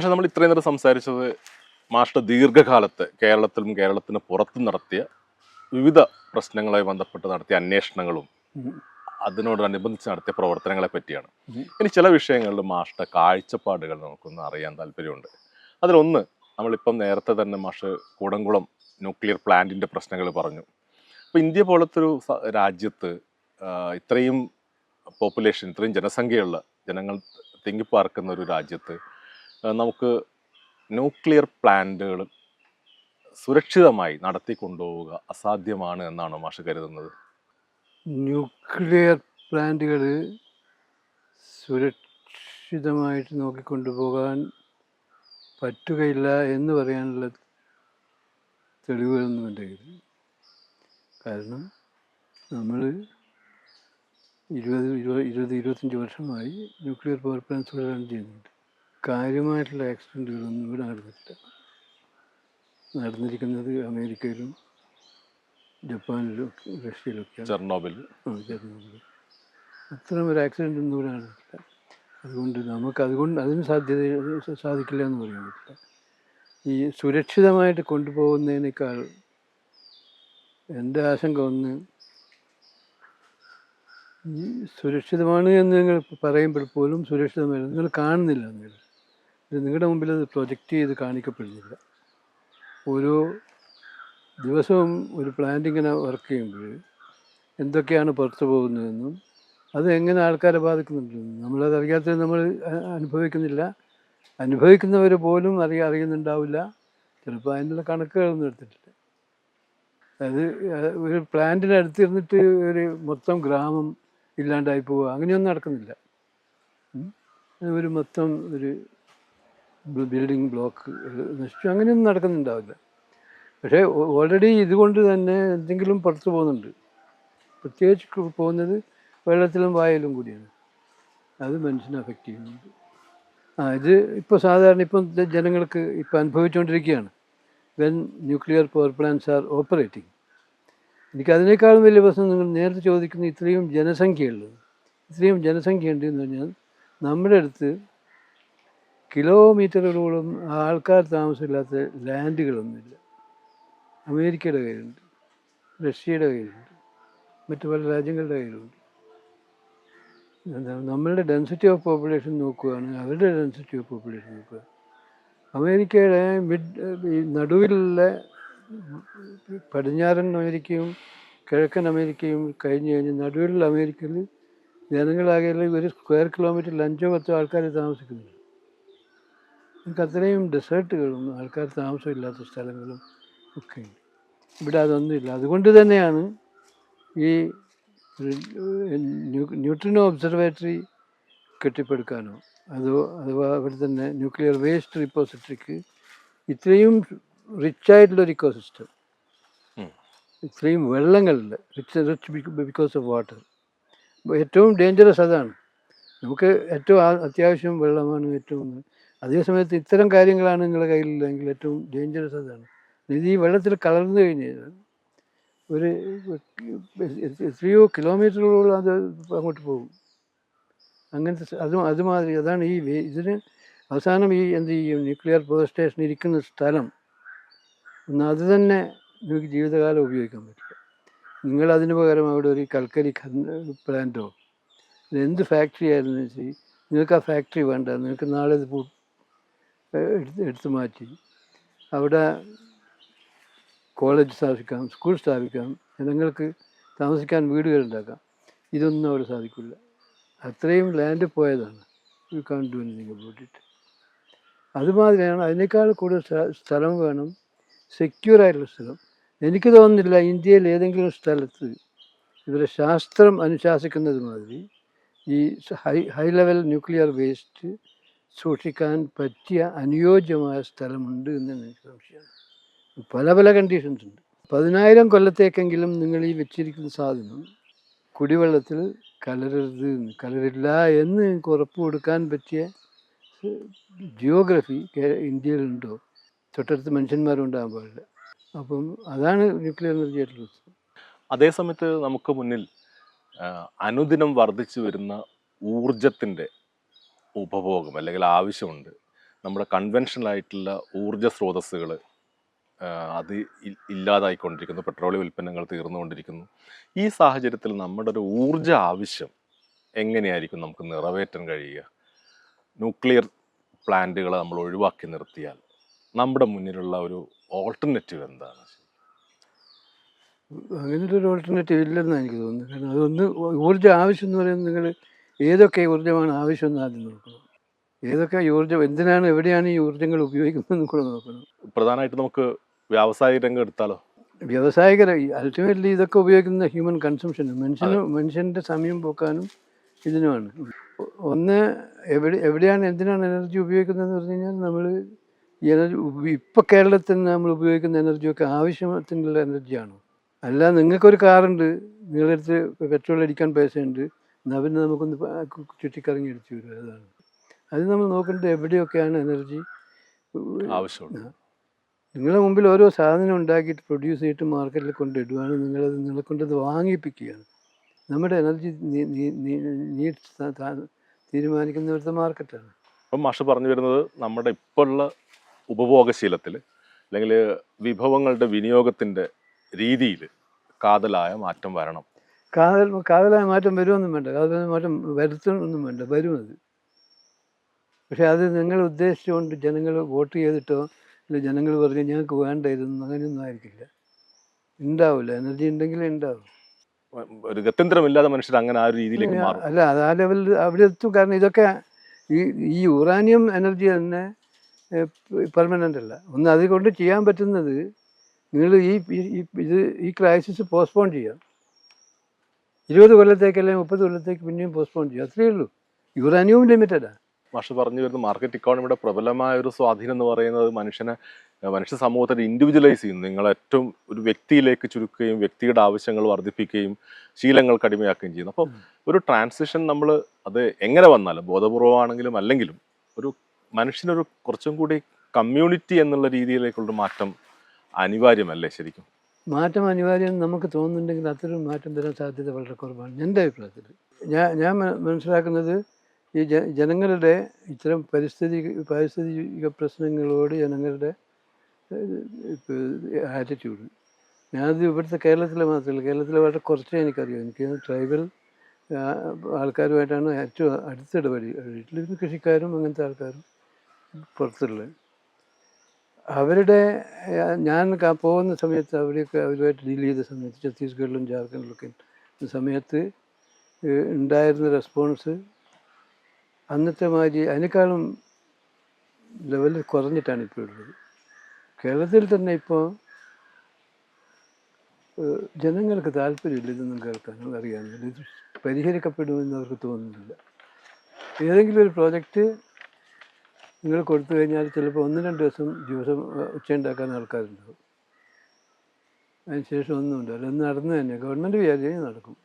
പക്ഷെ നമ്മൾ ഇത്രയും നേരം സംസാരിച്ചത് മാഷ്ട ദീർഘകാലത്ത് കേരളത്തിലും കേരളത്തിന് പുറത്തും നടത്തിയ വിവിധ പ്രശ്നങ്ങളുമായി ബന്ധപ്പെട്ട് നടത്തിയ അന്വേഷണങ്ങളും അതിനോട് അതിനോടനുബന്ധിച്ച് നടത്തിയ പ്രവർത്തനങ്ങളെ പറ്റിയാണ്. ഇനി ചില വിഷയങ്ങളിൽ മാഷ്ട കാഴ്ചപ്പാടുകൾ നമുക്കൊന്ന് അറിയാൻ താല്പര്യമുണ്ട്. അതിലൊന്ന് നമ്മളിപ്പം നേരത്തെ തന്നെ മാഷ് കൂടംകുളം ന്യൂക്ലിയർ പ്ലാന്റിന്റെ പ്രശ്നങ്ങൾ പറഞ്ഞു. അപ്പോൾ ഇന്ത്യ പോലത്തെ ഒരു രാജ്യത്ത് ഇത്രയും പോപ്പുലേഷൻ ഇത്രയും ജനസംഖ്യയുള്ള ജനങ്ങൾ തിങ്ങിപ്പാർക്കുന്ന ഒരു രാജ്യത്ത് നമുക്ക് ന്യൂക്ലിയർ പ്ലാന്റുകൾ സുരക്ഷിതമായി നടത്തിക്കൊണ്ടുപോവുക അസാധ്യമാണ് എന്നാണ് മാഷ് കരുതുന്നത്? ന്യൂക്ലിയർ പ്ലാന്റുകൾ സുരക്ഷിതമായിട്ട് നോക്കിക്കൊണ്ടുപോകാൻ പറ്റുകയില്ല എന്ന് പറയാനുള്ള തെളിവുകളൊന്നും കയ്യിൽ കാരണം നമ്മൾ ഇരുപത് ഇരുപത് ഇരുപത് ഇരുപത്തഞ്ച് വർഷമായി ന്യൂക്ലിയർ പവർ പ്ലാന്റ്സ് റൺ ചെയ്യുന്നുണ്ട് കാര്യമായിട്ടുള്ള ആക്സിഡന്റുകളൊന്നും ഇവിടെ നടന്നിട്ടില്ല. നടന്നിരിക്കുന്നത് അമേരിക്കയിലും ജപ്പാനിലും റഷ്യയിലും ചെർണോബിൽ. അത്തരം ഒരു ആക്സിഡന്റ് ഒന്നും ഇവിടെ നടന്നിട്ടില്ല. അതുകൊണ്ട് നമുക്ക് അതുകൊണ്ട് അതിന് സാധ്യത സാധിക്കില്ല എന്ന് പറയാൻ പറ്റില്ല. ഈ സുരക്ഷിതമായിട്ട് കൊണ്ടുപോകുന്നതിനേക്കാൾ എന്റെ ആശങ്ക ഒന്ന് ഈ സുരക്ഷിതമാണ് എന്ന് നിങ്ങൾ പറയുമ്പോൾ പോലും സുരക്ഷിതമല്ല നിങ്ങൾ കാണുന്നില്ല നിങ്ങൾ. നിങ്ങളുടെ മുമ്പിൽ അത് പ്രൊജക്റ്റ് ചെയ്ത് കാണിക്കപ്പെടുന്നില്ല. ഓരോ ദിവസവും ഒരു പ്ലാന്റ് ഇങ്ങനെ വർക്ക് ചെയ്യുമ്പോൾ എന്തൊക്കെയാണ് പുറത്തു പോകുന്നതെന്നും അത് എങ്ങനെ ആൾക്കാരെ ബാധിക്കുന്നുണ്ടെന്നും നമ്മളത് അറിയാത്തത് നമ്മൾ അനുഭവിക്കുന്നില്ല. അനുഭവിക്കുന്നവർ പോലും അറിയ അറിയുന്നുണ്ടാവില്ല. ചിലപ്പോൾ അതിനുള്ള കണക്കുകളൊന്നും എടുത്തിട്ടില്ല. അത് ഒരു പ്ലാന്റിന് അടുത്തിരുന്നിട്ട് ഒരു മൊത്തം ഗ്രാമം ഇല്ലാണ്ടായി പോവുക അങ്ങനെയൊന്നും നടക്കുന്നില്ല. ഒരു മൊത്തം ഒരു ബിൽഡിംഗ് ബ്ലോക്ക് നശിച്ചു. അങ്ങനെയൊന്നും നടക്കുന്നുണ്ടാവില്ല. പക്ഷേ ഓൾറെഡി ഇതുകൊണ്ട് തന്നെ എന്തെങ്കിലും പുറത്തു പോകുന്നുണ്ട്. പ്രത്യേകിച്ച് പോകുന്നത് വെള്ളത്തിലും വായലും കൂടിയാണ്. അത് മനുഷ്യനെ അഫക്റ്റ് ചെയ്യുന്നുണ്ട്. ആ ഇത് ഇപ്പോൾ സാധാരണ ഇപ്പം ജനങ്ങൾക്ക് ഇപ്പം അനുഭവിച്ചുകൊണ്ടിരിക്കുകയാണ്. When nuclear power plants are operating എനിക്ക് അതിനേക്കാളും വലിയ പ്രശ്നം നിങ്ങൾ നേരത്തെ ചോദിക്കുന്ന ഇത്രയും ജനസംഖ്യയുള്ളത്. ഇത്രയും ജനസംഖ്യ ഉണ്ട് എന്ന് പറഞ്ഞാൽ നമ്മുടെ അടുത്ത് കിലോമീറ്ററുകളോളം ആൾക്കാർ താമസമില്ലാത്ത ലാൻഡുകളൊന്നുമില്ല. അമേരിക്കയുടെ കയ്യിലുണ്ട് റഷ്യയുടെ കയ്യിലുണ്ട് മറ്റു പല രാജ്യങ്ങളുടെ കയ്യിലുണ്ട്. നമ്മളുടെ ഡെൻസിറ്റി ഓഫ് പോപ്പുലേഷൻ നോക്കുകയാണ് അവരുടെ ഡെൻസിറ്റി ഓഫ് പോപ്പുലേഷൻ നോക്കുക. അമേരിക്കയുടെ മിഡ് ഈ നടുവിലുള്ള പടിഞ്ഞാറൻ അമേരിക്കയും കിഴക്കൻ അമേരിക്കയും കഴിഞ്ഞ് കഴിഞ്ഞ് നടുവിലുള്ള അമേരിക്കയിൽ ജനങ്ങളാകെ ഒരു സ്ക്വയർ കിലോമീറ്ററിൽ അഞ്ചോ പത്തോ ആൾക്കാർ താമസിക്കുന്നുണ്ട്. നമുക്ക് അത്രയും ഡെസേർട്ടുകളും ആൾക്കാർ താമസമില്ലാത്ത സ്ഥലങ്ങളും ഒക്കെ ഇവിടെ അതൊന്നുമില്ല. അതുകൊണ്ട് തന്നെയാണ് ഈ ന്യൂട്രിനോ ഒബ്സർവേറ്ററി കെട്ടിപ്പടുക്കാനോ അതോ അഥവാ അവിടെ തന്നെ ന്യൂക്ലിയർ വേസ്റ്റ് റിപ്പോസിറ്ററിക്ക് ഇത്രയും റിച്ച് ആയിട്ടുള്ളൊരു ഇക്കോ സിസ്റ്റം ഉം. ഇത്രയും വെള്ളങ്ങളുണ്ട്. Rich rich because of water ഏറ്റവും ഡേഞ്ചറസ് അതാണ്. നമുക്ക് ഏറ്റവും അത്യാവശ്യം വെള്ളമാണ് ഏറ്റവും അതേസമയത്ത് ഇത്തരം കാര്യങ്ങളാണ് നിങ്ങളുടെ കയ്യിലില്ലെങ്കിൽ ഏറ്റവും ഡേഞ്ചറസ് അതാണ്. ഇത് ഈ വെള്ളത്തിൽ കലർന്നു കഴിഞ്ഞാൽ ഒരു എത്രയോ കിലോമീറ്ററുകളോളം അത് അങ്ങോട്ട് പോകും. അങ്ങനത്തെ അത് അതുമാതിരി അതാണ് ഈ ഇതിന് അവസാനം ഈ എന്ത് ചെയ്യും? ന്യൂക്ലിയർ പവർ സ്റ്റേഷൻ ഇരിക്കുന്ന സ്ഥലം ഒന്ന് അത് തന്നെ നിങ്ങൾക്ക് ജീവിതകാലം ഉപയോഗിക്കാൻ പറ്റില്ല. നിങ്ങൾ അതിന് പകരം അവിടെ ഒരു കൽക്കരി പ്ലാന്റോ എന്ത് ഫാക്ടറി ആയിരുന്നു വെച്ചാൽ നിങ്ങൾക്ക് ആ ഫാക്ടറി വേണ്ട. നിങ്ങൾക്ക് നാളെ ഇത് എടുത്ത് എടുത്തു മാറ്റി. അവിടെ കോളേജ് സ്ഥാപിക്കാം സ്കൂൾ സ്ഥാപിക്കാം ജനങ്ങൾക്ക് താമസിക്കാൻ വീടുകൾ ഉണ്ടാക്കാം. ഇതൊന്നും അവിടെ സാധിക്കില്ല. അത്രയും ലാൻഡ് പോയതാണ് you can't do anything about it അതുമാതിരിയാണ് അതിനേക്കാൾ കൂടുതൽ സ്ഥലം വേണം സെക്യൂർ ആയിട്ടുള്ള സ്ഥലം. എനിക്ക് തോന്നുന്നില്ല ഇന്ത്യയിൽ ഏതെങ്കിലും സ്ഥലത്ത് ഇവരെ ശാസ്ത്രം അനുശാസിക്കുന്നത് മാതിരി ഈ high high level nuclear waste സൂക്ഷിക്കാൻ പറ്റിയ അനുയോജ്യമായ സ്ഥലമുണ്ട് എന്ന് എനിക്ക് സംശയമാണ്. പല പല കണ്ടീഷൻസ് ഉണ്ട്. പതിനായിരം കൊല്ലത്തേക്കെങ്കിലും നിങ്ങൾ ഈ വെച്ചിരിക്കുന്ന സാധനം കുടിവെള്ളത്തിൽ കലരരുത് കലരില്ല എന്ന് ഉറപ്പ് കൊടുക്കാൻ പറ്റിയ ജിയോഗ്രഫി ഇന്ത്യയിലുണ്ടോ തൊട്ടടുത്ത് മനുഷ്യന്മാരുണ്ടാകാൻ പാടില്ല. അപ്പം അതാണ് ന്യൂക്ലിയർ എനർജി ആയിട്ടുള്ള. അതേസമയത്ത് നമുക്ക് മുന്നിൽ അനുദിനം വർദ്ധിച്ചു വരുന്ന ഊർജത്തിന്റെ ഉപഭോഗം അല്ലെങ്കിൽ ആവശ്യമുണ്ട്. നമ്മുടെ കൺവെൻഷനൽ ആയിട്ടുള്ള ഊർജ സ്രോതസ്സുകൾ അത് ഇല്ലാതായിക്കൊണ്ടിരിക്കുന്നു. പെട്രോളിയം ഉൽപ്പന്നങ്ങൾ തീർന്നുകൊണ്ടിരിക്കുന്നു. ഈ സാഹചര്യത്തിൽ നമ്മുടെ ഒരു ഊർജ ആവശ്യം എങ്ങനെയായിരിക്കും നമുക്ക് നിറവേറ്റാൻ കഴിയുക? ന്യൂക്ലിയർ പ്ലാന്റുകൾ നമ്മൾ ഒഴിവാക്കി നിർത്തിയാൽ നമ്മുടെ മുന്നിലുള്ള ഒരു ഓൾട്ടർനേറ്റീവ് എന്താണ്? അങ്ങനത്തെ ഒരു ഓൾട്ടർനേറ്റീവ് ഇല്ലെന്നാണ് എനിക്ക് തോന്നുന്നത്. കാരണം അതൊന്ന് ഊർജ ആവശ്യം എന്ന് പറയുന്നത് നിങ്ങൾ ഏതൊക്കെ ഊർജമാണ് ആവശ്യമെന്ന് ആദ്യം നോക്കണം. ഏതൊക്കെ ഊർജം എന്തിനാണ് എവിടെയാണ് ഈ ഊർജങ്ങൾ ഉപയോഗിക്കുന്നതെന്ന് കൂടെ നോക്കണം. പ്രധാനമായിട്ട് നമുക്ക് വ്യാവസായിക രംഗം എടുത്താലോ? വ്യവസായിക അൾട്ടിമേറ്റ്ലി ഇതൊക്കെ ഉപയോഗിക്കുന്ന ഹ്യൂമൻ കൺസംഷൻ മനുഷ്യന് മനുഷ്യന്റെ സമയം പോക്കാനും ഇതിനുമാണ്. ഒന്ന് എവിടെ എവിടെയാണ് എന്തിനാണ് എനർജി ഉപയോഗിക്കുന്നതെന്ന് പറഞ്ഞു കഴിഞ്ഞാൽ നമ്മൾ ഈ എനർജി ഇപ്പോൾ കേരളത്തിൽ നമ്മൾ ഉപയോഗിക്കുന്ന എനർജിയൊക്കെ ആവശ്യത്തിനുള്ള എനർജിയാണ് അല്ല നിങ്ങൾക്കൊരു കാറുണ്ട് നിങ്ങളുടെ അടുത്ത് പെട്രോൾ അടിക്കാൻ പൈസ ഉണ്ട് എന്നാൽ പിന്നെ നമുക്കൊന്ന് ചുറ്റിക്കറങ്ങി അടിച്ചു വരും. അതാണ്. അത് നമ്മൾ നോക്കേണ്ടത് എവിടെയൊക്കെയാണ് എനർജി ആവശ്യമുണ്ട്. നിങ്ങളുടെ മുമ്പിൽ ഓരോ സാധനം ഉണ്ടാക്കിയിട്ട് പ്രൊഡ്യൂസ് ചെയ്തിട്ട് മാർക്കറ്റിൽ കൊണ്ടിടുകയാണ് നിങ്ങളത് നിങ്ങളെ കൊണ്ടത് വാങ്ങിപ്പിക്കുകയാണ്. നമ്മുടെ എനർജി തീരുമാനിക്കുന്ന ഒരു മാർക്കറ്റാണ് അപ്പം മാഷ് പറഞ്ഞു വരുന്നത് നമ്മുടെ ഇപ്പോഴുള്ള ഉപഭോഗശീലത്തിൽ അല്ലെങ്കിൽ വിഭവങ്ങളുടെ വിനിയോഗത്തിന്റെ രീതിയിൽ കാതലായ മാറ്റം വരണം. കാതൽ കാതലായ മാറ്റം വരുമൊന്നും വേണ്ട. കാതലായ മാറ്റം വരുത്തണമെന്നും വേണ്ട. വരും അത്. പക്ഷെ അത് നിങ്ങൾ ഉദ്ദേശിച്ചുകൊണ്ട് ജനങ്ങൾ വോട്ട് ചെയ്തിട്ടോ ഇല്ല ജനങ്ങൾ പറഞ്ഞ് ഞങ്ങൾക്ക് വേണ്ട ഇതൊന്നും അങ്ങനെയൊന്നും ആയിരിക്കില്ല. ഉണ്ടാവില്ല. എനർജി ഉണ്ടെങ്കിലേ ഉണ്ടാവും ഒരു ഗത്യന്തരമില്ലാതെ മനുഷ്യർ അങ്ങനെ ആ ഒരു രീതിയിലേക്ക് മാറും. അല്ല അത് ആ ലെവലിൽ അവിടെ എത്തും. കാരണം ഇതൊക്കെ ഈ ഈ യുറാനിയം എനർജി തന്നെ പെർമനന്റ് അല്ല. ഒന്ന് അതുകൊണ്ട് ചെയ്യാൻ പറ്റുന്നത് നിങ്ങൾ ഈ- ഇത് ഈ ക്രൈസിസ് പോസ്റ്റ്പോൺ ചെയ്യാം. ഇരുപത് കൊല്ലത്തേക്ക് അല്ലെങ്കിൽ മുപ്പത് കൊല്ലത്തേക്ക് പിന്നെയും പോസ്റ്റ്പോൺ ചെയ്യും. അത്രയേ ഉള്ളൂ. യുറാനിയവും ലിമിറ്റഡാണ് മാഷ് പറഞ്ഞു വരുന്ന മാർക്കറ്റ് ഇക്കോണമിയുടെ പ്രബലമായ ഒരു സ്വാധീനം എന്ന് പറയുന്നത് മനുഷ്യനെ മനുഷ്യ സമൂഹത്തെ ഇൻഡിവിജ്വലൈസ് ചെയ്യുന്നു. നിങ്ങൾ ഏറ്റവും ഒരു വ്യക്തിയിലേക്ക് ചുരുക്കുകയും വ്യക്തിയുടെ ആവശ്യങ്ങൾ വർദ്ധിപ്പിക്കുകയും ശീലങ്ങൾ അടിമയാക്കുകയും ചെയ്യുന്നു. അപ്പം ഒരു ട്രാൻസിഷൻ നമ്മൾ അത് എങ്ങനെ വന്നാലും ബോധപൂർവമാണെങ്കിലും അല്ലെങ്കിലും ഒരു മനുഷ്യനൊരു കുറച്ചും കൂടി കമ്മ്യൂണിറ്റി എന്നുള്ള രീതിയിലേക്കുള്ള മാറ്റം അനിവാര്യമല്ലേ ശരിക്കും? മാറ്റം അനിവാര്യം നമുക്ക് തോന്നുന്നുണ്ടെങ്കിൽ അത്തരം മാറ്റം വരാൻ സാധ്യത വളരെ കുറവാണ്. എന്റെ അഭിപ്രായത്തിൽ ഞാൻ ഞാൻ മനസ്സിലാക്കുന്നത് ഈ ജനങ്ങളുടെ ഇത്തരം പരിസ്ഥിതി പാരിസ്ഥിതിക പ്രശ്നങ്ങളോട് ജനങ്ങളുടെ ആറ്റിറ്റ്യൂഡ് ഞാനത് ഇവിടുത്തെ കേരളത്തിലെ മാത്രമല്ല കേരളത്തിലെ വളരെ കുറച്ചേ എനിക്കറിയാം എനിക്ക് ട്രൈബൽ ആൾക്കാരുമായിട്ടാണ് ഏറ്റവും അടുത്തിടപെടി വീട്ടിലിരുന്ന് കൃഷിക്കാരും അങ്ങനത്തെ ആൾക്കാരും പുറത്തുള്ളത്. അവരുടെ ഞാൻ പോകുന്ന സമയത്ത് അവരൊക്കെ അവരുമായിട്ട് ഡീൽ ചെയ്ത സമയത്ത് ഛത്തീസ്ഗഡിലും ജാർഖണ്ഡിലൊക്കെ സമയത്ത് ഉണ്ടായിരുന്ന റെസ്പോൺസ് അന്നത്തെ മാതിരി അതിനേക്കാളും ലെവലിൽ കുറഞ്ഞിട്ടാണ് ഇപ്പോൾ ഉള്ളത്. കേരളത്തിൽ തന്നെ ഇപ്പോൾ ജനങ്ങൾക്ക് താല്പര്യമില്ല ഇതൊന്നും കേൾക്കാനും അറിയാനും ഇത് പരിഹരിക്കപ്പെടുമെന്ന് അവർക്ക് തോന്നുന്നില്ല. ഏതെങ്കിലും ഒരു പ്രോജക്റ്റ് നിങ്ങൾ കൊടുത്തു കഴിഞ്ഞാൽ ചിലപ്പോൾ ഒന്ന് രണ്ട് ദിവസം ദിവസം ഉച്ചയുണ്ടാക്കാൻ ആൾക്കാരുണ്ടാവും. അതിന് ശേഷം ഒന്നും ഉണ്ടാവില്ല. അത് നടന്നു തന്നെ. ഗവൺമെന്റ് വിചാരിച്ചു കഴിഞ്ഞാൽ നടക്കും.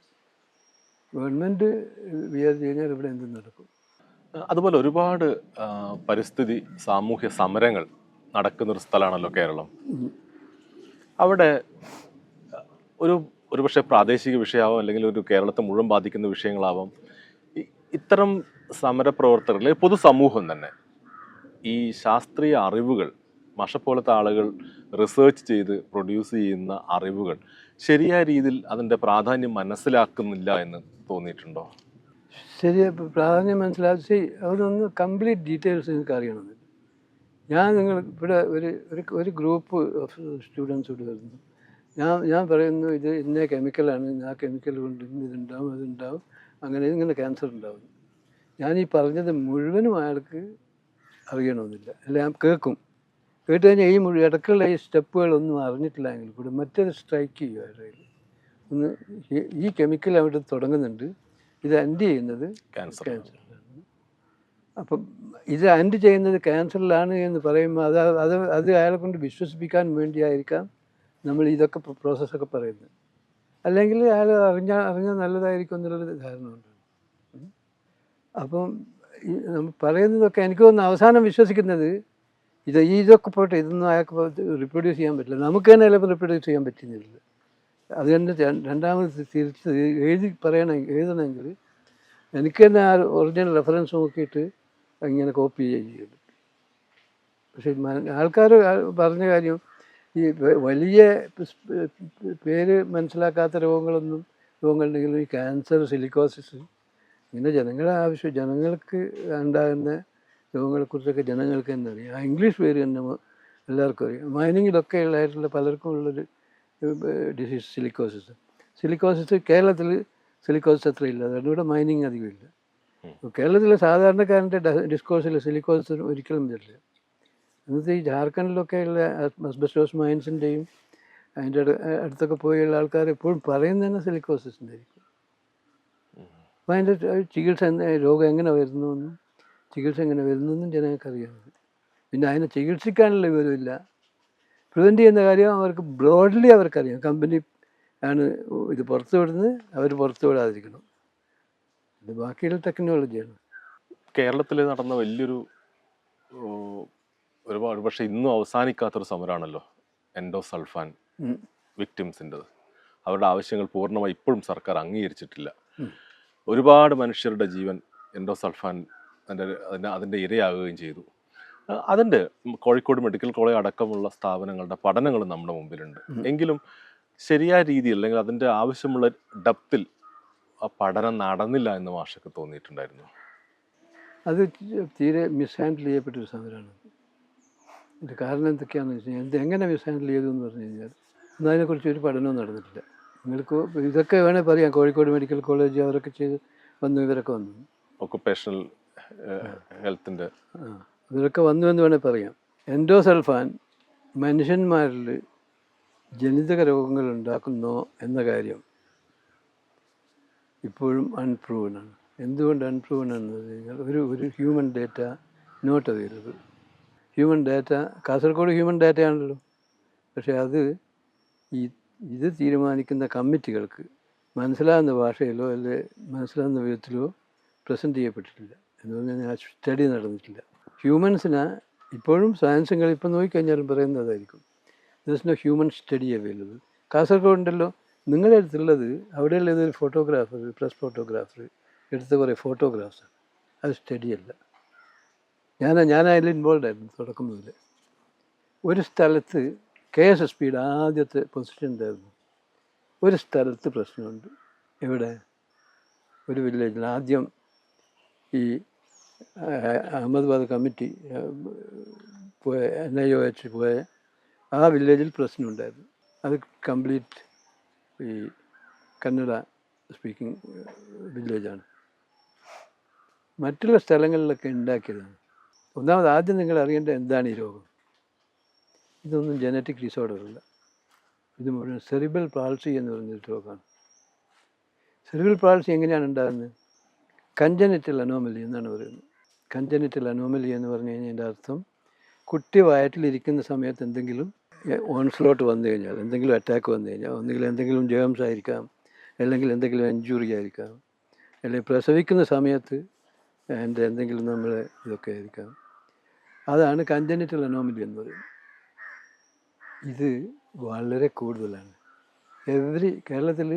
ഗവൺമെന്റ് വിചാരിച്ചു കഴിഞ്ഞാൽ ഇവിടെ എന്തും നടക്കും. അതുപോലെ ഒരുപാട് പരിസ്ഥിതി സാമൂഹ്യ സമരങ്ങൾ നടക്കുന്ന ഒരു സ്ഥലമാണല്ലോ കേരളം. അവിടെ ഒരു ഒരുപക്ഷെ പ്രാദേശിക വിഷയമാവാം അല്ലെങ്കിൽ ഒരു കേരളത്തെ മുഴുവൻ ബാധിക്കുന്ന വിഷയങ്ങളാവാം. ഇത്തരം സമരപ്രവർത്തകർ അല്ലെങ്കിൽ പൊതുസമൂഹം തന്നെ ഈ ശാസ്ത്രീയ അറിവുകൾ മഷപ്പോലത്തെ ആളുകൾ റിസർച്ച് ചെയ്ത് പ്രൊഡ്യൂസ് ചെയ്യുന്ന അറിവുകൾ ശരിയായ രീതിയിൽ അതിന്റെ പ്രാധാന്യം മനസ്സിലാക്കുന്നില്ല എന്ന് തോന്നിയിട്ടുണ്ടോ? ശരി പ്രാധാന്യം മനസ്സിലാക്കി അതൊന്ന് കംപ്ലീറ്റ് ഡീറ്റെയിൽസ് നിങ്ങൾക്ക് അറിയണം. ഞാൻ നിങ്ങൾ ഇവിടെ ഒരു ഒരു ഗ്രൂപ്പ് ഓഫ് സ്റ്റുഡൻസ് ഇവിടെ വരുന്നു. ഞാൻ ഞാൻ പറയുന്നു ഇത് ഇന്ന കെമിക്കലാണ് ആ കെമിക്കൽ കൊണ്ട് ഇന്ന് ഇതുണ്ടാവും അതുണ്ടാവും അങ്ങനെ ഇങ്ങനെ ക്യാൻസർ ഉണ്ടാവും. ഞാൻ ഈ പറഞ്ഞത് മുഴുവനും അയാൾക്ക് അറിയണമെന്നില്ല. എല്ലാം കേൾക്കും. കേട്ട് കഴിഞ്ഞാൽ ഈ മുഴുവൻ ഇടയ്ക്കുള്ള ഈ സ്റ്റെപ്പുകളൊന്നും അറിഞ്ഞിട്ടില്ല എങ്കിൽ കൂടി മറ്റൊരു സ്ട്രൈക്ക് ചെയ്യുക അവരുടെ കയ്യിൽ. ഒന്ന് ഈ- കെമിക്കൽ അവിടെ തുടങ്ങുന്നുണ്ട്. ഇത് ആൻഡ് ചെയ്യുന്നത് ക്യാൻസർ അപ്പം ഇത് ആൻഡ് ചെയ്യുന്നത് ക്യാൻസറിലാണ് എന്ന് പറയുമ്പോൾ അത് അത് അത് അയാളെ കൊണ്ട് വിശ്വസിപ്പിക്കാൻ വേണ്ടിയായിരിക്കാം നമ്മൾ ഇതൊക്കെ പ്രോസസ്സൊക്കെ പറയുന്നത്. അല്ലെങ്കിൽ അയാൾ അറിഞ്ഞാൽ അറിഞ്ഞാൽ നല്ലതായിരിക്കും എന്നുള്ളൊരു ധാരണ ഉണ്ട് അപ്പം പറയുന്നതൊക്കെ എനിക്ക് തോന്നുന്നു അവസാനം വിശ്വസിക്കുന്നത് ഇത് ഇതൊക്കെ പോട്ടെ ഇതൊന്നും അയാൾക്ക് റിപ്രൊഡ്യൂസ് ചെയ്യാൻ പറ്റില്ല. നമുക്ക് തന്നെ ചിലപ്പോൾ റിപ്രൊഡ്യൂസ് ചെയ്യാൻ പറ്റുന്നില്ല അത് തന്നെ രണ്ടാമത് തിരിച്ച് എഴുതി പറയണമെങ്കിൽ എഴുതണമെങ്കിൽ എനിക്ക് തന്നെ ആ ഒറിജിനൽ റെഫറൻസ് നോക്കിയിട്ട് ഇങ്ങനെ കോപ്പി ചെയ്യും. പക്ഷെ ആൾക്കാർ പറഞ്ഞ കാര്യം ഈ വലിയ പേര് മനസ്സിലാക്കാത്ത രോഗങ്ങളൊന്നും രോഗങ്ങളുണ്ടെങ്കിലും ഈ ക്യാൻസർ സിലിക്കോസിസ് ഇങ്ങനെ ജനങ്ങളെ ആവശ്യം ജനങ്ങൾക്ക് ഉണ്ടാകുന്ന രോഗങ്ങളെക്കുറിച്ചൊക്കെ ജനങ്ങൾക്ക് തന്നെ അറിയാം? ആ ഇംഗ്ലീഷ് പേര് തന്നെ എല്ലാവർക്കും അറിയാം. മൈനിങ്ങിലൊക്കെ ഉള്ളതായിട്ടുള്ള പലർക്കും ഉള്ളൊരു ഡിസീസ് സിലിക്കോസിസ് സിലിക്കോസിസ് കേരളത്തിൽ സിലിക്കോസിസ് അത്ര ഇല്ല അതുകൊണ്ട് ഇവിടെ മൈനിങ് അധികമില്ല ഇല്ല. കേരളത്തിലെ സാധാരണക്കാരന്റെ ഡിസ്കോഴ്സിൽ സിലിക്കോസിസ് ഒരിക്കലും വരില്ല എന്നിട്ട് ഈ ജാർഖണ്ഡിലൊക്കെ ഉള്ള അസ്ബസ്റ്റോസ് മൈൻസിന്റെയും അതിന്റെ അടുത്തൊക്കെ പോയുള്ള ആൾക്കാർ എപ്പോഴും പറയുന്നത് തന്നെ സിലിക്കോസിസിന്റെ ആയിരിക്കും അപ്പം അതിന്റെ ചികിത്സ എന്ത് രോഗം എങ്ങനെ വരുന്നു എന്നും ചികിത്സ എങ്ങനെ വരുന്നു എന്നും ജനങ്ങൾക്ക് അറിയാം. പിന്നെ അതിനെ ചികിത്സിക്കാനുള്ള വിവരമില്ല. പ്രിവെന്റ് ചെയ്യുന്ന കാര്യം അവർക്ക് ബ്രോഡ്ലി അവർക്കറിയാം. കമ്പനി ആണ് ഇത് പുറത്തു വിടുന്നത് അവർ പുറത്തു വിടാതിരിക്കണം. ഇത് ബാക്കിയുള്ള ടെക്നോളജിയാണ് കേരളത്തിൽ നടന്ന വലിയൊരു ഒരുപാട് പക്ഷെ ഇന്നും അവസാനിക്കാത്തൊരു സമരമാണല്ലോ എൻഡോ സൾഫാൻ വിക്ടിംസിന്റെത്. അവരുടെ ആവശ്യങ്ങൾ പൂർണമായി ഇപ്പോഴും സർക്കാർ അംഗീകരിച്ചിട്ടില്ല. ഒരുപാട് മനുഷ്യരുടെ ജീവൻ എൻഡോസൾഫാൻ അതിന്റെ അതിന്റെ അതിന്റെ ഇരയാകുകയും ചെയ്തു. അതിന്റെ കോഴിക്കോട് മെഡിക്കൽ കോളേജ് അടക്കമുള്ള സ്ഥാപനങ്ങളുടെ പഠനങ്ങൾ നമ്മുടെ മുമ്പിലുണ്ട്. എങ്കിലും ശരിയായ രീതിയിൽ അല്ലെങ്കിൽ അതിന്റെ ആവശ്യമുള്ള ഡെപ്തിൽ ആ പഠനം നടന്നില്ല എന്ന് മാഷക്ക് തോന്നിയിട്ടുണ്ടായിരുന്നു. അത് തീരെ മിസ്ഹാൻഡിൽ ചെയ്യപ്പെട്ടൊരു സാധനമാണ്. ഇതിന്റെ കാരണം എന്തൊക്കെയാണെന്ന് വെച്ച് കഴിഞ്ഞാൽ ഇത് എങ്ങനെ മിസ്ഹാൻഡിൽ ചെയ്തു എന്ന് പറഞ്ഞു കഴിഞ്ഞാൽ അതിനെക്കുറിച്ച് ഒരു പഠനവും നടന്നിട്ടില്ല. നിങ്ങൾക്ക് ഇതൊക്കെ വേണേൽ പറയാം. കോഴിക്കോട് മെഡിക്കൽ കോളേജ് അവരൊക്കെ ചെയ്ത് വന്നു ഇവരൊക്കെ വന്നു. ഒക്കുപേഷണൽ ഹെൽത്തിന്റെ. ആ. ഇവരൊക്കെ വന്നു എന്ന് വേണേൽ പറയാം. എൻഡോസൾഫാൻ മനുഷ്യന്മാരിൽ ജനിതക രോഗങ്ങൾ ഉണ്ടാക്കുന്നു എന്ന കാര്യം ഇപ്പോഴും അൺപ്രൂവൺ ആണ്. എന്തുകൊണ്ട് അൺപ്രൂവൺ ആണെന്ന് വെച്ച് കഴിഞ്ഞാൽ ഒരു ഒരു ഹ്യൂമൻ ഡേറ്റ നോട്ട് ചെയ്തത് human data Kasaragod human data ആണല്ലോ. പക്ഷേ അത് ഈ ഇത് തീരുമാനിക്കുന്ന കമ്മിറ്റികൾക്ക് മനസ്സിലാകുന്ന ഭാഷയിലോ അല്ലെ മനസ്സിലാകുന്ന വിധത്തിലോ പ്രസന്റ് ചെയ്യപ്പെട്ടിട്ടില്ല. എന്ന് പറഞ്ഞാൽ ആ സ്റ്റഡി നടന്നിട്ടില്ല. ഹ്യൂമൻസിന് ഇപ്പോഴും സയൻസുകൾ ഇപ്പം നോക്കിക്കഴിഞ്ഞാലും പറയുന്നത് അതായിരിക്കും. This no human study available കാസർഗോഡുണ്ടല്ലോ. നിങ്ങളുടെ അടുത്തുള്ളത് അവിടെയുള്ള ഏതൊരു ഫോട്ടോഗ്രാഫർ പ്രസ് ഫോട്ടോഗ്രാഫർ എടുത്ത കുറേ ഫോട്ടോഗ്രാഫ്സ് അത് സ്റ്റഡിയല്ല ഞാൻ ഞാൻ അതിൽ ഇൻവോൾവ് ആയിരുന്നു തുടക്കം മുതൽ ഒരു സ്ഥലത്ത് കെ എസ് എസ് പിയുടെ ആദ്യത്തെ പൊസിഷൻ ഉണ്ടായിരുന്നു ഒരു സ്ഥലത്ത് പ്രശ്നമുണ്ട്. എവിടെ ഒരു വില്ലേജിൽ ആദ്യം ഈ അഹമ്മദാബാദ് കമ്മിറ്റി പോയ എൻ ഐ ഒ എച്ച് പോയ ആ വില്ലേജിൽ പ്രശ്നമുണ്ടായിരുന്നു. അത് കംപ്ലീറ്റ് ഈ കന്നഡ സ്പീക്കിംഗ് വില്ലേജാണ് മറ്റുള്ള സ്ഥലങ്ങളിലൊക്കെ ഉണ്ടാക്കിയതാണ്. ഒന്നാമത് ആദ്യം നിങ്ങൾ അറിയേണ്ടത് എന്താണ് ഈ രോഗം? ഇതൊന്നും ജനറ്റിക് ഡിസോർഡർ അല്ല. ഇത് മുഴുവൻ സെറിബൽ പാൾസി എന്ന് പറഞ്ഞൊരു രോഗമാണ് സെറിബൽ പാൾസി എങ്ങനെയാണ് ഉണ്ടാകുന്നത്? കഞ്ചനറ്റൽ അനോമലി എന്നാണ് പറയുന്നത്. കഞ്ചനറ്റൽ അനോമലി എന്ന് പറഞ്ഞു കഴിഞ്ഞാൽ അതിന്റെ അർത്ഥം കുട്ടി വയറ്റിലിരിക്കുന്ന സമയത്ത് എന്തെങ്കിലും ഓൺസ്ലോട്ട് വന്നു കഴിഞ്ഞാൽ എന്തെങ്കിലും അറ്റാക്ക് വന്നു കഴിഞ്ഞാൽ ഒന്നുകിൽ എന്തെങ്കിലും ജേംസ് ആയിരിക്കാം അല്ലെങ്കിൽ എന്തെങ്കിലും ഇഞ്ചുറി ആയിരിക്കാം അല്ലെങ്കിൽ പ്രസവിക്കുന്ന സമയത്ത് എന്റെ എന്തെങ്കിലും നമ്മൾ ഇതൊക്കെ ആയിരിക്കാം. അതാണ് കഞ്ചനറ്റൽ അനോമലി എന്ന് പറയുന്നത്. ഇത് വളരെ കൂടുതലാണ്. എവറി കേരളത്തിൽ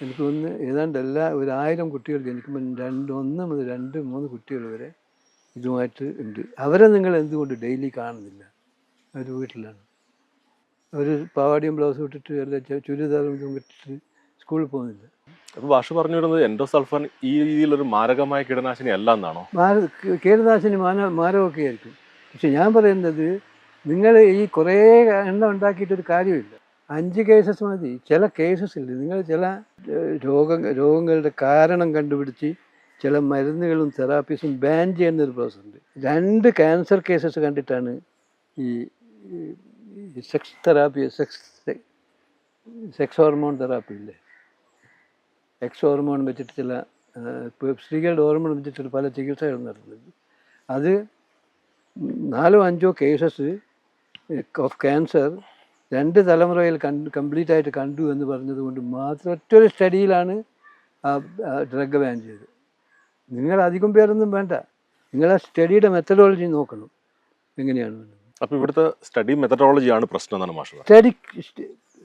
എനിക്ക് തോന്നുന്നു ഏതാണ്ട് എല്ലാ ഒരു ആയിരം കുട്ടികൾ ജനിക്കുമ്പോൾ രണ്ട് ഒന്ന് മുതൽ രണ്ട് മൂന്ന് കുട്ടികൾ വരെ ഇതുമായിട്ട് ഉണ്ട്. അവരെ നിങ്ങൾ എന്തുകൊണ്ട് ഡെയിലി കാണുന്നില്ല? അവർ വീട്ടിലാണ്. അവർ പാവാടിയും ബ്ലൗസ് ഇട്ടിട്ട് അല്ല ചുരിദാറും ഇതും ഇട്ടിട്ട് സ്കൂളിൽ പോകുന്നില്ല. അപ്പോൾ ഭാഷ പറഞ്ഞു വരുന്നത് എൻഡോസൾഫാൻ ഈ രീതിയിലൊരു മാരകമായ കീടനാശിനി അല്ല എന്നാണോ? മാര കീടനാശിനി മാന മാരകമൊക്കെ ആയിരിക്കും പക്ഷെ ഞാൻ പറയുന്നത് നിങ്ങൾ ഈ കുറേ എണ്ണം ഉണ്ടാക്കിയിട്ടൊരു കാര്യമില്ല. അഞ്ച് കേസസ് മതി. ചില കേസസ് ഇല്ല? നിങ്ങൾ ചില രോഗ രോഗങ്ങളുടെ കാരണം കണ്ടുപിടിച്ച് ചില മരുന്നുകളും തെറാപ്പീസും ബാൻ ചെയ്യുന്ന ഒരു പ്രോസസ് ഉണ്ട്. രണ്ട് ക്യാൻസർ കേസസ് കണ്ടിട്ടാണ് ഈ sex therapy sex sex hormone therapy ഇല്ലേ? എക്സ് ഹോർമോൺ വെച്ചിട്ട് ചില സ്ത്രീകളുടെ ഹോർമോൺ വെച്ചിട്ട് പല ചികിത്സകൾ നടത്തുന്നുണ്ട്. അത് നാലോ അഞ്ചോ കേസസ് ഓഫ് ക്യാൻസർ രണ്ട് തലമുറയിൽ കണ്ട് കംപ്ലീറ്റ് ആയിട്ട് കണ്ടു എന്ന് പറഞ്ഞത് കൊണ്ട് മാത്രം ഒറ്റൊരു സ്റ്റഡിയിലാണ് ആ ഡ്രഗ് ബാൻ ചെയ്തത്. നിങ്ങൾ അധികം പേരൊന്നും വേണ്ട. നിങ്ങൾ ആ സ്റ്റഡിയുടെ മെത്തഡോളജി നോക്കണം. എങ്ങനെയാണ് അപ്പോൾ അപ്പൊ ഇവിടുത്തെ സ്റ്റഡി മെത്തഡോളജിയാണ് പ്രശ്നം എന്നാണ് മാഷ് സ്റ്റഡി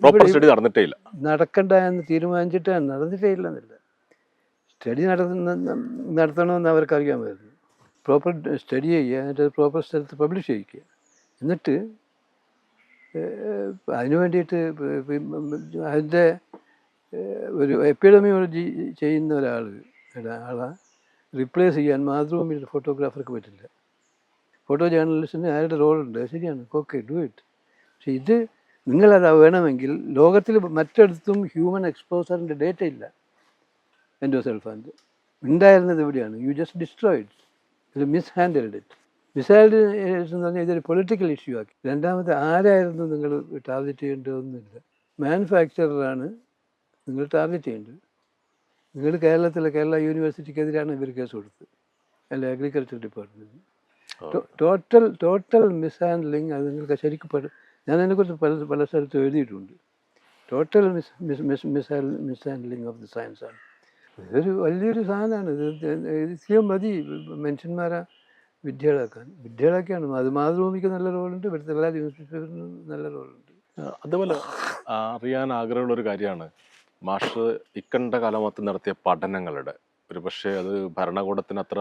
പ്രോപ്പർ സ്റ്റഡി നടന്നിട്ടേ ഇല്ല. നടക്കണ്ട എന്ന് തീരുമാനിച്ചിട്ട് നടന്നിട്ടേ ഇല്ലെന്നില്ല. സ്റ്റഡി നടത്തുന്ന നടത്തണമെന്ന് അവർക്ക് അറിയാമായിരുന്നു പ്രോപ്പർ സ്റ്റഡി ചെയ്യുക എന്നിട്ട് പ്രോപ്പർ സ്ഥലത്ത് പബ്ലിഷ് ചെയ്യിക്കുക. എന്നിട്ട് അതിന് വേണ്ടിയിട്ട് അതിന്റെ ഒരു എപ്പിഡമിയോളജി ചെയ്യുന്ന ഒരാൾ ആളെ റിപ്ലേസ് ചെയ്യാൻ മാതൃഭൂമിയിൽ ഫോട്ടോഗ്രാഫർക്ക് പറ്റില്ല. ഫോട്ടോ ജേർണലിസ്റ്റിന് ആരുടെ റോളുണ്ട് ശരിയാണ് ഓക്കെ ഡു ഇറ്റ് പക്ഷെ ഇത് നിങ്ങളത് വേണമെങ്കിൽ ലോകത്തിൽ മറ്റിടത്തും ഹ്യൂമൻ എക്സ്പോസറിന്റെ ഡേറ്റ ഇല്ല. എൻഡോ സെൽഫാന്റെ ഉണ്ടായിരുന്നത് എവിടെയാണ്? You just destroyed mishandled it misled എന്ന് പറഞ്ഞാൽ ഇതൊരു പൊളിറ്റിക്കൽ ഇഷ്യൂ ആക്കി. രണ്ടാമത് ആരായിരുന്നു നിങ്ങൾ ടാർഗറ്റ് ചെയ്യേണ്ടതെന്നില്ല. മാനുഫാക്ചററാണ് നിങ്ങൾ ടാർഗറ്റ് ചെയ്യേണ്ടത്. നിങ്ങൾ കേരളത്തിലെ കേരള യൂണിവേഴ്സിറ്റിക്കെതിരാണ് ഇവർ കേസ് കൊടുത്തത്. അല്ല agriculture department total total mishandling അത് നിങ്ങൾക്ക് ശരിക്കും പല ഞാൻ അതിനെക്കുറിച്ച് പല പല സ്ഥലത്തും എഴുതിയിട്ടുണ്ട്. Total mis mis mis mis mishandling of the science ആണ്. ഇതൊരു വലിയൊരു സാധനമാണ്. ഇത് ഇത് ഇത്രയും മതി. മനുഷ്യന്മാരെ വിദ്യകളാക്കാൻ വിദ്യകളാക്കിയാണ്. അത് മാതൃഭൂമിക്ക് നല്ല റോളുണ്ട് ഇവിടുത്തെ എല്ലാ ന്യൂസ് പേപ്പറിനും നല്ല റോളുണ്ട്. അതുപോലെ അറിയാൻ ആഗ്രഹമുള്ള ഒരു കാര്യമാണ്. മാഷ് ഇക്കണ്ട കാലമത്ത് നടത്തിയ പഠനങ്ങളുടെ. ഒരു പക്ഷേ അത് ഭരണകൂടത്തിന് അത്ര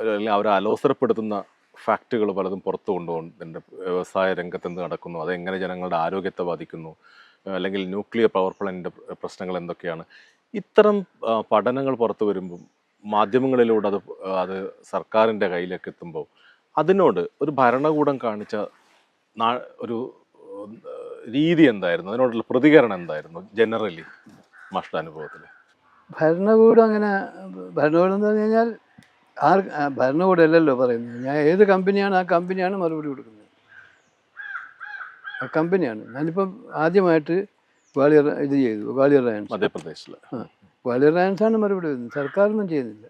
അല്ലെങ്കിൽ അവരെ അലോസരപ്പെടുത്തുന്ന ഫാക്റ്റുകൾ പലതും പുറത്തു കൊണ്ടുപോകുന്നുണ്ട് വ്യവസായ രംഗത്ത് എന്ത് നടക്കുന്നു അതെങ്ങനെ ജനങ്ങളുടെ ആരോഗ്യത്തെ ബാധിക്കുന്നു അല്ലെങ്കിൽ ന്യൂക്ലിയർ പവർ പ്ലാന്റിന്റെ പ്രശ്നങ്ങൾ എന്തൊക്കെയാണ്. ഇത്തരം പഠനങ്ങൾ പുറത്തു വരുമ്പം മാധ്യമങ്ങളിലൂടെ അത് അത് സർക്കാരിന്റെ കയ്യിലേക്ക് എത്തുമ്പോൾ അതിനോട് ഒരു ഭരണകൂടം കാണിച്ച ഒരു രീതി എന്തായിരുന്നു? അതിനോടുള്ള പ്രതികരണം എന്തായിരുന്നു ജനറലി മാഷ്ട അനുഭവത്തിൽ? ഭരണകൂടം അങ്ങനെ ഭരണകൂടം എന്ന് പറഞ്ഞു കഴിഞ്ഞാൽ ആർ ഭരണകൂടം അല്ലല്ലോ പറയുന്നത്. ഞാൻ ഏത് കമ്പനിയാണ് ആ കമ്പനിയാണ് മറുപടി കൊടുക്കുന്നത്. ആ കമ്പനിയാണ്. ഞാനിപ്പം ആദ്യമായിട്ട് ഗ്വാളിയർ ഇത് ചെയ്തു ഗ്വാളിയർ മധ്യപ്രദേശിൽ ആ. ഗ്വാളിയർ റയൻസാണ് മറുപടി വരുന്നത് സർക്കാരൊന്നും ചെയ്യുന്നില്ല.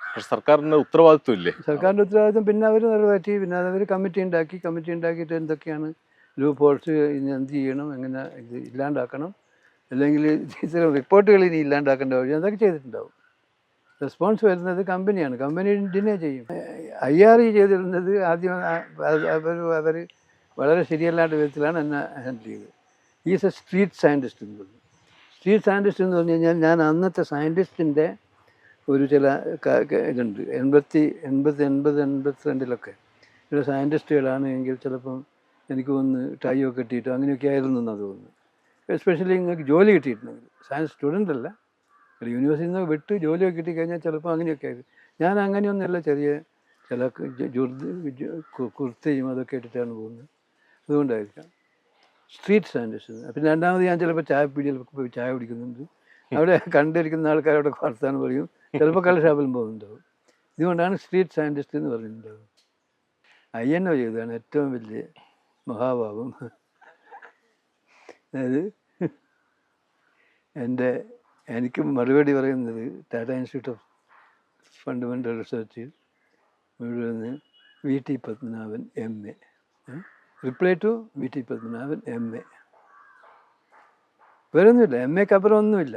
പക്ഷെ സർക്കാരിന്റെ ഉത്തരവാദിത്വം ഇല്ലേ സർക്കാരിന്റെ ഉത്തരവാദിത്വം പിന്നെ അവർ നിറവേറ്റി പിന്നെ അവർ കമ്മിറ്റി ഉണ്ടാക്കി കമ്മിറ്റി ഉണ്ടാക്കിയിട്ട് എന്തൊക്കെയാണ് ലൂപ്പ് ഹോൾസ് ഇനി എന്ത് ചെയ്യണം എങ്ങനെ ഇത് ഇല്ലാണ്ടാക്കണം അല്ലെങ്കിൽ ഇത്തരം റിപ്പോർട്ടുകൾ ഇനി ഇല്ലാണ്ടാക്കേണ്ട വഴി അതൊക്കെ ചെയ്തിട്ടുണ്ടാവും. റെസ്പോൺസ് വരുന്നത് കമ്പനിയാണ്. കമ്പനി ഡിനേ ചെയ്യും? ഐ ആർ ഇ ചെയ്തിരുന്നത് ആദ്യം അവർ അവർ വളരെ ശരിയല്ലാത്ത വിധത്തിലാണ് എന്നെ ഹാൻഡിൽ ചെയ്തത്. ഈസ് എ സ്ട്രീറ്റ് സയന്റിസ്റ്റ് എന്ന് സ്ട്രീറ്റ് സയന്റിസ്റ്റ് എന്ന് പറഞ്ഞു കഴിഞ്ഞാൽ ഞാൻ അന്നത്തെ സയന്റിസ്റ്റിന്റെ ഒരു ചില ഇതുണ്ട്. എൺപത്തി എൺപത് എൺപത് എൺപത്തിരണ്ടിലൊക്കെ ചില സയന്റിസ്റ്റുകളാണ് എങ്കിൽ ചിലപ്പം എനിക്ക് ഒന്ന് ടൈ ഒക്കെ കിട്ടിയിട്ടോ അങ്ങനെയൊക്കെ ആയിരുന്നു എന്നാണ് തോന്നുന്നത്. എസ്പെഷ്യലി നിങ്ങൾക്ക് ജോലി കിട്ടിയിട്ടുണ്ടെങ്കിൽ. സയൻസ് സ്റ്റുഡന്റ് അല്ല. യൂണിവേഴ്സിറ്റിയിൽ നിന്ന് വിട്ട് ജോലിയൊക്കെ കിട്ടിക്കഴിഞ്ഞാൽ ചിലപ്പോൾ അങ്ങനെയൊക്കെ ആയിരുന്നു. ഞാൻ അങ്ങനെയൊന്നുമല്ല ചെറിയ ചില കുർത്തയും അതൊക്കെ ഇട്ടിട്ടാണ് പോകുന്നത്. അതുകൊണ്ടായിരിക്കാം. സ്ട്രീറ്റ് സയന്റിസ്റ്റ് പിന്നെ രണ്ടാമത് ഞാൻ ചിലപ്പോൾ ചായ പീടിയിലൊക്കെ പോയി ചായ കുടിക്കുന്നുണ്ട്. അവിടെ കണ്ടിരിക്കുന്ന ആൾക്കാരോട് വർത്താനം പറയും. ചിലപ്പോൾ കള്ളഷാപ്പിലും പോകുന്നുണ്ടാവും. ഇതുകൊണ്ടാണ് സ്ട്രീറ്റ് സയന്റിസ്റ്റ് എന്ന് പറയുന്നുണ്ടാവും ഐ എൻ ഒ ചെയ്തതാണ് ഏറ്റവും വലിയ മഹാഭാവം അതായത് എന്റെ എനിക്ക് മറുപടി പറയുന്നത് Tata institute of fundamental research മുഴുവൻ V T Padmanabhan M A. Reply to V T Padmanabhan M A വേറൊന്നുമില്ല. എം എക്ക് അപ്പുറം ഒന്നുമില്ല.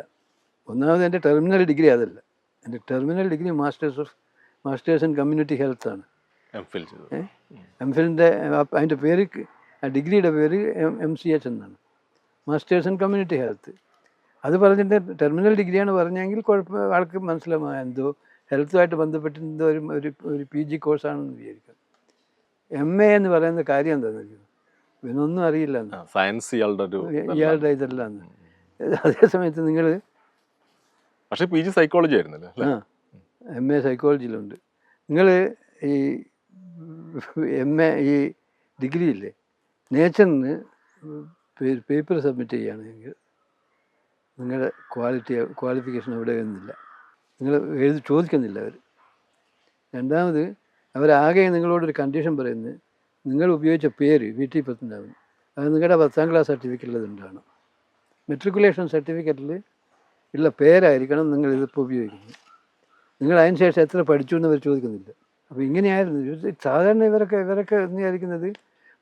ഒന്നാമത് എന്റെ ടെർമിനൽ ഡിഗ്രി അതല്ല. എന്റെ terminal degree masters of masters in community health ആണ്. എം ഫിലിന്റെ അതിന്റെ പേര് ആ ഡിഗ്രിയുടെ പേര് എം സി എച്ച് എന്നാണ്. Masters in community health. അത് പറഞ്ഞിട്ട് ടെർമിനൽ ഡിഗ്രിയാണ് പറഞ്ഞെങ്കിൽ കുഴപ്പം ആൾക്ക് മനസ്സിലാവും എന്തോ ഹെൽത്തുമായിട്ട് ബന്ധപ്പെട്ട് എന്തോ ഒരു ഒരു പി ജി കോഴ്സാണെന്ന് വിചാരിക്കാം. എം എ എന്ന് പറയുന്ന കാര്യം എന്താണെന്ന് ഇവനൊന്നും അറിയില്ല സയൻസ് ഇയാളുടെ ഒരു ഇയാളുടെ ഇതല്ല അതേ സമയത്ത് നിങ്ങൾ പക്ഷേ പി ജി സൈക്കോളജി ആയിരുന്നല്ലേ അല്ലേ? ആ എം എ സൈക്കോളജിയിലുണ്ട് നിങ്ങൾ ഈ എം എ ഈ ഡിഗ്രി ഇല്ലേ? നേച്ചറിന് പേപ്പർ സബ്മിറ്റ് ചെയ്യുകയാണെങ്കിൽ നിങ്ങളുടെ ക്വാളിറ്റി ക്വാളിഫിക്കേഷൻ അവിടെ വരുന്നില്ല. നിങ്ങൾ എഴുതി ചോദിക്കുന്നില്ല അവർ രണ്ടാമത് അവരാകെ നിങ്ങളോടൊരു കണ്ടീഷൻ പറയുന്നത് നിങ്ങൾ ഉപയോഗിച്ച പേര് വി ടി പത്മനാഭൻ അത് നിങ്ങളുടെ പത്താം ക്ലാസ് സർട്ടിഫിക്കറ്റിൽ ഉണ്ടാണ് മെട്രിക്കുലേഷൻ സർട്ടിഫിക്കറ്റിൽ ഉള്ള പേരായിരിക്കണം നിങ്ങൾ ഇതിപ്പോൾ ഉപയോഗിക്കുന്നത്. നിങ്ങൾ അതിന് ശേഷം എത്ര പഠിച്ചു എന്ന് അവർ ചോദിക്കുന്നില്ല. അപ്പോൾ ഇങ്ങനെയായിരുന്നു. സാധാരണ ഇവരൊക്കെ ഇവരൊക്കെ വിചാരിക്കുന്നത്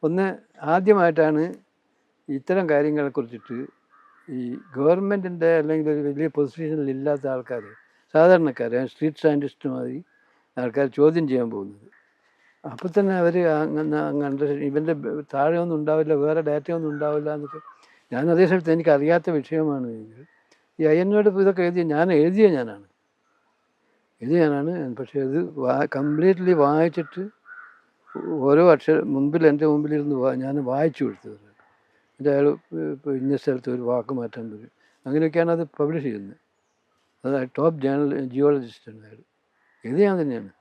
ഒന്ന് ആദ്യമായിട്ടാണ് ഇത്തരം കാര്യങ്ങളെ കുറിച്ചിട്ട് ഈ ഗവൺമെന്റിന്റെ അല്ലെങ്കിൽ ഒരു വലിയ പൊസിഷനിൽ ഇല്ലാത്ത ആൾക്കാർ സാധാരണക്കാർ സ്ട്രീറ്റ് സയന്റിസ്റ്റ് മാതിരി ആൾക്കാർ ചോദ്യം ചെയ്യാൻ പോകുന്നത്. അപ്പോൾ തന്നെ അവർ അങ്ങനെ ഇവന്റെ താഴെ ഒന്നും ഉണ്ടാവില്ല വേറെ ഡാറ്റ ഒന്നും ഉണ്ടാവില്ല എന്നൊക്കെ ഞാൻ അതേ സമയത്ത് എനിക്ക് അറിയാത്ത വിഷയമാണ് എങ്കിൽ ഈ അയ്യനോട് ഇതൊക്കെ എഴുതിയ ഞാൻ എഴുതിയ ഞാനാണ്. എഴുതിയ ഞാനാണ്. പക്ഷേ അത് വാ കംപ്ലീറ്റ്ലി വായിച്ചിട്ട് ഓരോ അക്ഷരം മുമ്പിൽ എന്റെ മുമ്പിലിരുന്ന് ഞാൻ വായിച്ചു കൊടുത്തത്. എന്റെ അയാൾ ഇന്ന സ്ഥലത്ത് ഒരു വാക്ക് മാറ്റാൻ വരും. അങ്ങനെയൊക്കെയാണ് അത് പബ്ലിഷ് ചെയ്യുന്നത്. അത് ടോപ്പ് ജേണൽ ജിയോളജിസ്റ്റാണ് അയാൾ. ഇത് തന്നെയാണ്